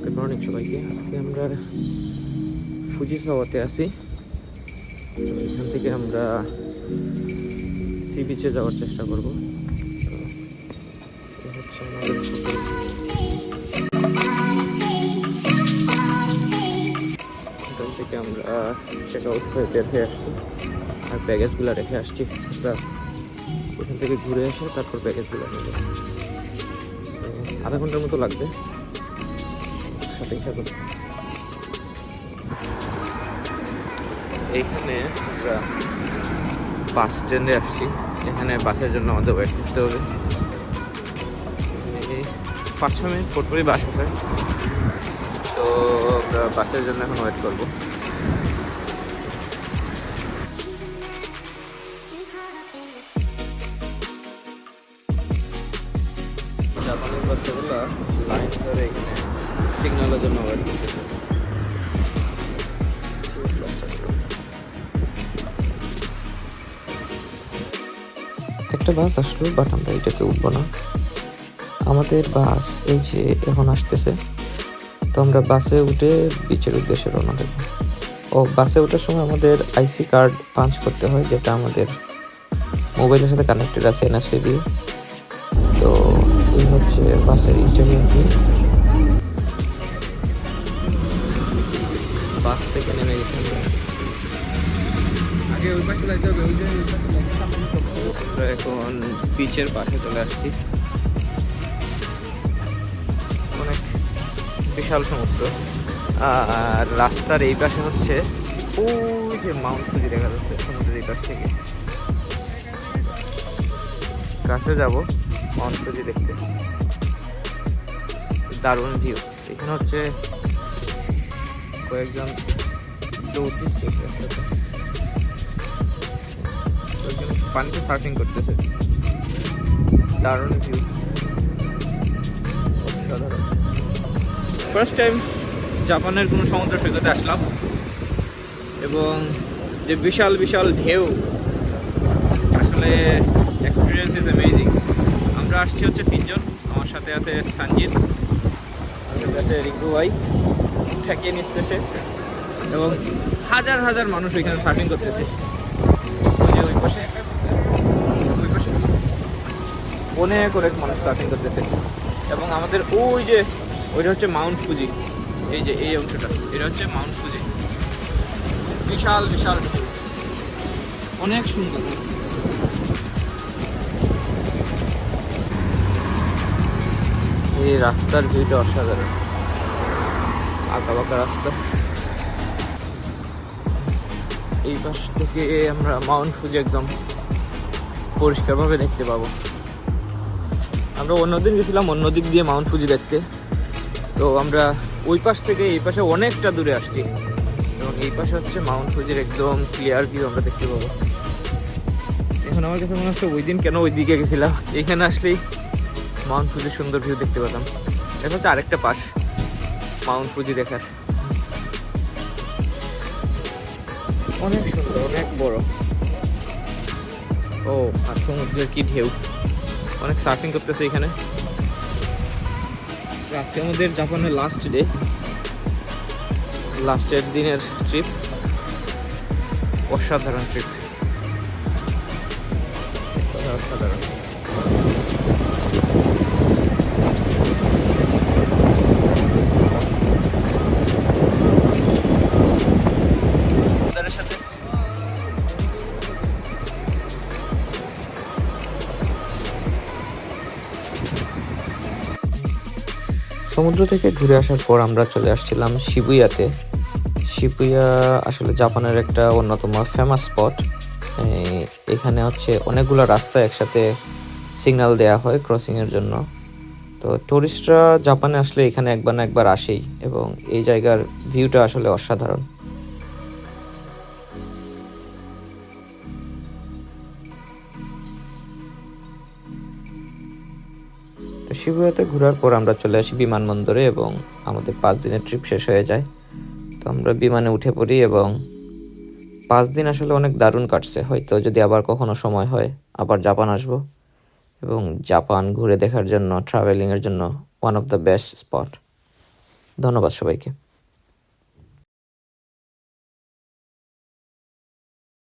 Good morning সবাইকে। আজকে আমরা ফুজি সাওয়াতে আছি। তো এখান থেকে আমরা সি বিচে যাওয়ার চেষ্টা করব। এখান থেকে আমরা চেক আউট হয়ে হয়ে আসছি। আর ব্যাগেজগুলো রেখে আসছি। আমরা ওখান থেকে ঘুরে এসে তারপর ব্যাগেজগুলো নেব তো আধা ঘণ্টার মতো লাগবে। থাকুন এইখানে আমরা বাস স্ট্যান্ডে আসছি। এখানে বাসের জন্য আমাদের ওয়েট করতে হবে। পাঁচ ছ মিনিট পর পরই বাস আছে তো আমরা বাসের জন্য এখন ওয়েট করব। জাপানের বাচ্চাগুলো লাইন ধরে এখানে জন্য একটা বাস আসলো বাট আমরা এটাতে উঠবো না। আমাদের বাস এই যে এখন আসতেছে, তো আমরা বাসে উঠে বিচের উদ্দেশ্যে রওনা দেবো। ও, বাসে ওঠার সময় আমাদের আইসি কার্ড পাঞ্চ করতে হয়, যেটা আমাদের মোবাইলের সাথে কানেক্টেড আছে এনএফসি দিয়ে তো এই হচ্ছে বাসের ইন্টারভিউ ফি বাস থেকে নেমে গেছি আমরা। এখন বিচের পাশে চলে আসছি। অনেক বিশাল সমুদ্র। আর রাস্তার এই পাশে হচ্ছে ওই যে মাউন্ট ফুজি দেখা যাচ্ছে সমুদ্রের এই পাশ থেকে। কাছে যাব। মাউন্ট দেখতে। দারুণ ভিউ এখানে হচ্ছে কয়েকজন পানিতে সার্ফিং করতেছে দারুণ ভিউ অসাধারণ। ফার্স্ট টাইম জাপানের কোনো সমুদ্র সৈকতে আসলাম। এবং যে বিশাল বিশাল ঢেউ, আসলে এক্সপিরিয়েন্স ইজ অ্যামেজিং আসছি হচ্ছে তিনজন। আমার সাথে আছে সঞ্জিত সাথে আছে রিঙ্কু ভাই। ঠেকিয়ে নিচ্ছে এবং হাজার হাজার মানুষ ওইখানে সার্ফিং করতেছে। ওই পাশে। ওই পাশে। অনেক অনেক মানুষ সার্ফিং করতেছে। এবং আমাদের ওই যে, ওইটা হচ্ছে মাউন্ট ফুজি এই যে, এই অংশটা। এটা হচ্ছে মাউন্ট ফুজি বিশাল বিশাল। অনেক সুন্দর। এই রাস্তার ভিউটা অসাধারণ। আঁকা বাঁকা রাস্তা। এই পাশ থেকে আমরা মাউন্ট ফুজি একদম পরিষ্কারভাবে দেখতে পাবো। আমরা অন্যদিন গেছিলাম অন্য দিক দিয়ে মাউন্ট ফুজি দেখতে। তো আমরা ওই পাশ থেকে এই পাশে অনেকটা দূরে আসছি। এবং এই পাশে হচ্ছে মাউন্ট ফুজির একদম ক্লিয়ার ভিউ আমরা দেখতে পাবো। এখন আমার কাছে মনে হচ্ছে ওই দিন কেন ওই দিকে গেছিলাম? এইখানে আসলেই মাউন্ট ফুজির সুন্দর ভিউ দেখতে পেতাম। এটা হচ্ছে আরেকটা পাশ মাউন্ট ফুজি দেখার। অনেক সুন্দর অনেক বড়। ও আর সমুদ্রের কি ঢেউ। অনেক সার্ফিং করতেছে এখানে। আজকে আমাদের জাপানের লাস্ট ডে লাস্টের দিনের ট্রিপ অসাধারণ ট্রিপ অসাধারণ। সমুদ্র থেকে ঘুরে আসার পর আমরা চলে আসছিলাম শিবুয়াতে শিবুয়া আসলে জাপানের একটা অন্যতম ফেমাস স্পট এখানে হচ্ছে অনেকগুলো রাস্তা একসাথে সিগন্যাল দেয়া হয় ক্রসিংয়ের জন্য। তো টুরিস্টরা জাপানে আসলে এখানে একবার না একবার আসেই এবং এই জায়গার ভিউটা আসলে অসাধারণ। তো শিবুয়াতে ঘোরার পর আমরা চলে আসি বিমানবন্দরে এবং আমাদের পাঁচ দিনের ট্রিপ শেষ হয়ে যায়। তো আমরা বিমানে উঠে পড়ি এবং পাঁচ দিন আসলে অনেক দারুণ কাটছে। হয়তো যদি আবার কখনো সময় হয়, আবার জাপান আসব। এবং জাপান ঘুরে দেখার জন্য ট্রাভেলিংয়ের জন্য one of the best spot ধন্যবাদ সবাইকে।